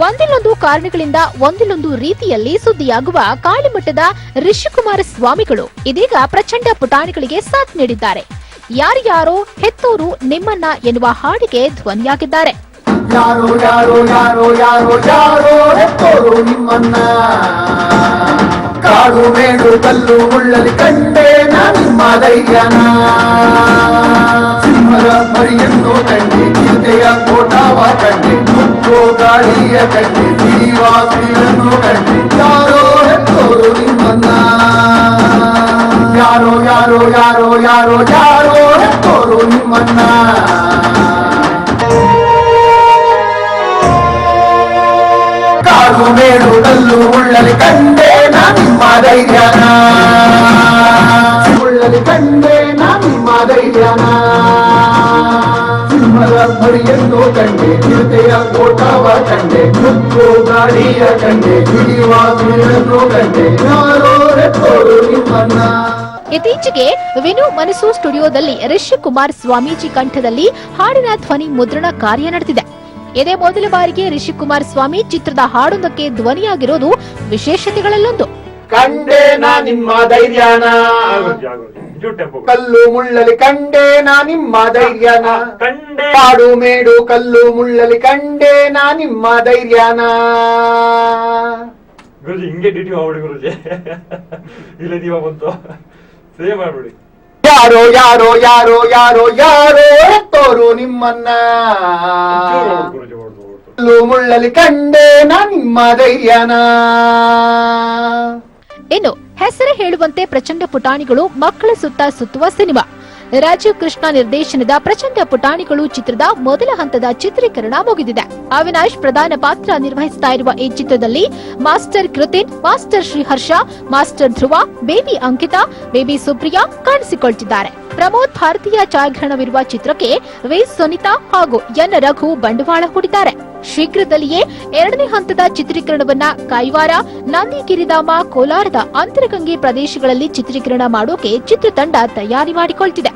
ಒಂದಿಲ್ಲೊಂದು ಕಾರಣಗಳಿಂದ ಒಂದಿಲ್ಲೊಂದು ರೀತಿಯಲ್ಲಿ ಸುದ್ದಿಯಾಗುವ ಕಾಳಿಮಠದ ಋಷಿಕುಮಾರ ಸ್ವಾಮಿಗಳು ಇದೀಗ ಪ್ರಚಂಡ ಪುಟಾಣಿಗಳಿಗೆ ಸಾಥ್ ನೀಡಿದ್ದಾರೆ. ಯಾರ್ಯಾರೋ ಹೆತ್ತೋರು ನಿಮ್ಮನ್ನ ಎನ್ನುವ ಹಾಡಿಗೆ ಧ್ವನಿಯಾಗಿದ್ದಾರೆ. ಕಾಡು ಕಂಡೆ ಕೋಟಾವ ಕಂಡೆ ಮುಕ್ಕೋ ಗಾಳಿಯ ಕಂಡೆ ಸಿರಿವಾಸಿಯನ್ನು ಕಂಡೆ ಯಾರೋ ಎತ್ತೋರು ನಿಮ್ಮನ್ನ ಯಾರೋ ಯಾರೋ ಯಾರೋ ಯಾರೋ ಯಾರೋ ಎತ್ತೋರು ನಿಮ್ಮನ್ನ ಕಾಡು ಮೇಡು ಕಲ್ಲು ಉಳ್ಳಲಿ ಕಂಡೆ ನಾ ನಿಮ್ಮ ಧೈರ್ಯನ ಸಿಂಹದ ಮರಿಯನ್ನು ಕಂಡೆ ಚಿರತೆಯ ಕೋಟವ ಕಂಡೆ ಮುಕ್ಕು ಗಾಡಿಯ ಕಂಡೆ ಹಿಡಿಯುವ ಕಂಡೆ. ಯಾರೋ ಎತ್ತೋರು ನಿಮ್ಮನ್ನ. ಇತ್ತೀಚೆಗೆ ವಿನು ಮನಸು ಸ್ಟುಡಿಯೋದಲ್ಲಿ ರಿಷಿಕುಮಾರ್ ಸ್ವಾಮೀಜಿ ಕಂಠದಲ್ಲಿ ಹಾಡಿನ ಧ್ವನಿ ಮುದ್ರಣ ಕಾರ್ಯ ನಡೆದಿದೆ. ಇದೇ ಮೊದಲ ಬಾರಿಗೆ ರಿಷಿಕುಮಾರ್ ಸ್ವಾಮಿ ಚಿತ್ರದ ಹಾಡೊಂದಕ್ಕೆ ಧ್ವನಿಯಾಗಿರೋದು ವಿಶೇಷತೆಗಳಲ್ಲೊಂದು. ಕಂಡೆ ನಾ ನಿಮ್ಮ ಧೈರ್ಯನ. ಆಗೋದು ಆಗೋದು ಇದು ಟೆಂಪೋ ಕಲ್ಲು ಮುಳ್ಳಲಿ ಕಂಡೆ ನಾ ನಿಮ್ಮ ಧೈರ್ಯನ ಕಂಡೆ ಕಾಡು ಮೇಡು ಕಲ್ಲು ಮುಳ್ಳಲಿ ಕಂಡೆ ನಾ ನಿಮ್ಮ ಧೈರ್ಯನ ಗುರುಜಿ ಹಿಂಗೆ ಡ್ಯೂಟಿ ಮಾಡ್ಬಿಡಿ ಗುರುಜಿ ಇಲ್ಲ ದೀಪ ಬಂತು ಸೇವ್ ಮಾಡ್ಬಿಡಿ ಯಾರೋ ಯಾರೋ ಯಾರೋ ಯಾರೋ ಯಾರೋ ಎತ್ತೋರು ನಿಮ್ಮನ್ನ ಚೂರು ಮಾಡ್ಬಿಡು ಗುರುಜಿ ಹೊಡ್ದು ಹೊಡ್ದು ಕಲ್ಲು ಮುಳ್ಳಲಿ ಕಂಡೆ ನಾ ನಿಮ್ಮ ಧೈರ್ಯನ ಇನ್ನು ಹೆಸರೇ ಹೇಳುವಂತೆ ಪ್ರಚಂಡ ಪುಟಾಣಿಗಳು ಮಕ್ಕಳ ಸುತ್ತ ಸುತ್ತುವ ಸಿನಿಮಾ. ರಾಜೀವ್ ಕೃಷ್ಣ ನಿರ್ದೇಶನದ ಪ್ರಚಂಡ ಪುಟಾಣಿಗಳು ಚಿತ್ರದ ಮೊದಲ ಹಂತದ ಚಿತ್ರೀಕರಣ ಮುಗಿದಿದೆ. ಅವಿನಾಶ್ ಪ್ರಧಾನ ಪಾತ್ರ ನಿರ್ವಹಿಸ್ತಾ ಇರುವ ಈ ಚಿತ್ರದಲ್ಲಿ master Kritin, master Sriharsha, master Dhruva, baby Ankita, baby Supriya ಕಾಣಿಸಿಕೊಳ್ತಿದ್ದಾರೆ. Pramod ಭಾರತೀಯ ಛಾಯಾಗ್ರಹಣವಿರುವ ಚಿತ್ರಕ್ಕೆ ವಿ. ಸುನಿತಾ ಹಾಗೂ ಎನ್. ರಘು ಬಂಡವಾಳ ಹೂಡಿದ್ದಾರೆ. ಶೀಘ್ರದಲ್ಲಿಯೇ ಎರಡನೇ ಹಂತದ ಚಿತ್ರೀಕರಣವನ್ನ ಕೈವಾರ ನಂದಿಗಿರಿಧಾಮ ಕೋಲಾರದ ಅಂತರಗಂಗೆ ಪ್ರದೇಶಗಳಲ್ಲಿ ಚಿತ್ರೀಕರಣ ಮಾಡೋಕೆ ಚಿತ್ರತಂಡ ತಯಾರಿ ಮಾಡಿಕೊಳ್ತಿದೆ.